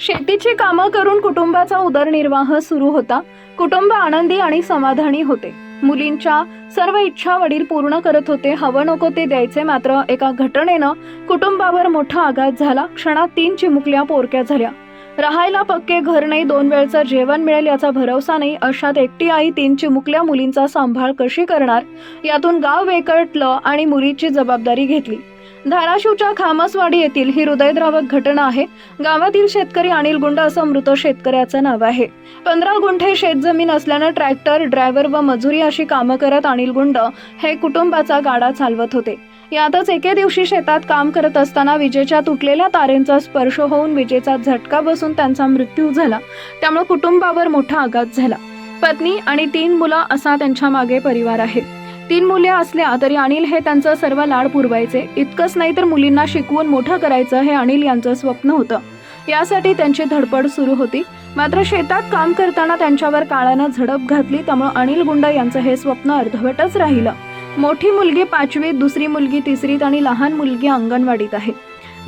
शेतीची कामं करून कुटुंबाचा उदरनिर्वाह सुरू होता. कुटुंब आनंदी आणि समाधानी होते. मुलींच्या सर्व इच्छा वडील पूर्ण करत होते. हवं नको ते द्यायचे मात्र एका घटनेनं कुटुंबावर मोठा आघात झाला. क्षणात तीन चिमुकल्या पोरक्या झाल्या. राहायला पक्के घर नाही दोन वेळचं जेवण मिळेल याचा भरोसा नाही. अशात एकटी आई तीन चिमुकल्या मुलींचा सांभाळ कशी करणार? यातून गाव वेकटलं आणि मुलीची जबाबदारी घेतली. धाराशिवच्या खामसवाडी येथील ही हृदयद्रावक घटना आहे. गावातील शेतकरी अनिल गुंड असं मृत शेतकऱ्याचं नाव आहे. पंधरा गुंठे शेतजमीन असल्यानं ट्रॅक्टर ड्रायव्हर व मजुरी अशी कामं करत अनिल गुंड हे कुटुंबाचा गाडा चालवत होते. यातच एके दिवशी शेतात काम करत असताना विजेच्या तुटलेल्या तारेंचा स्पर्श होऊन विजेचा झटका बसून त्यांचा मृत्यू झाला. त्यामुळे कुटुंबावर मोठा आघात झाला. पत्नी आणि तीन मुलं असा त्यांच्या मागे परिवार आहे. तीन मुले असल्या तरी अनिल हे त्यांचं सर्व लाड पुरवायचे. इतकंच नाही तर मुलींना शिकवून मोठं करायचं हे अनिल यांचं स्वप्न होतं. यासाठी त्यांची धडपड सुरू होती. मात्र शेतात काम करताना त्यांच्यावर काळानं झडप घातली त्यामुळे अनिल गुंड यांचं हे स्वप्न अर्धवटच राहिलं. मोठी मुलगी पाचवीत दुसरी मुलगी तिसरीत आणि लहान मुलगी अंगणवाडीत आहे.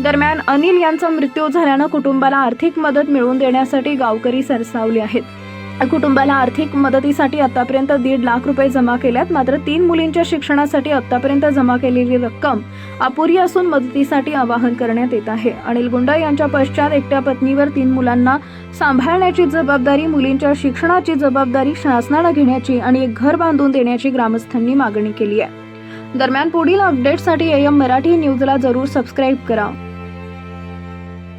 दरम्यान अनिल यांचा मृत्यू झाल्यानं कुटुंबाला आर्थिक मदत मिळवून देण्यासाठी गावकरी सरसावले आहेत. कुटुंबाला आर्थिक मदतीसाठी आतापर्यंत दीड लाख रुपये जमा केल्यात. मात्र तीन मुलींच्या शिक्षणासाठी आतापर्यंत जमा केलेली रक्कम अपुरी असून मदतीसाठी आवाहन करण्यात येत आहे. अनिल गुंडा यांच्या पश्चात एकट्या पत्नीवर तीन मुलांना सांभाळण्याची जबाबदारी मुलींच्या शिक्षणाची जबाबदारी शासनाला घेण्याची आणि एक घर बांधून देण्याची ग्रामस्थांनी मागणी केली आहे. दरम्यान पुढील अपडेटसाठी एम मराठी न्यूजला जरूर सबस्क्राईब करा.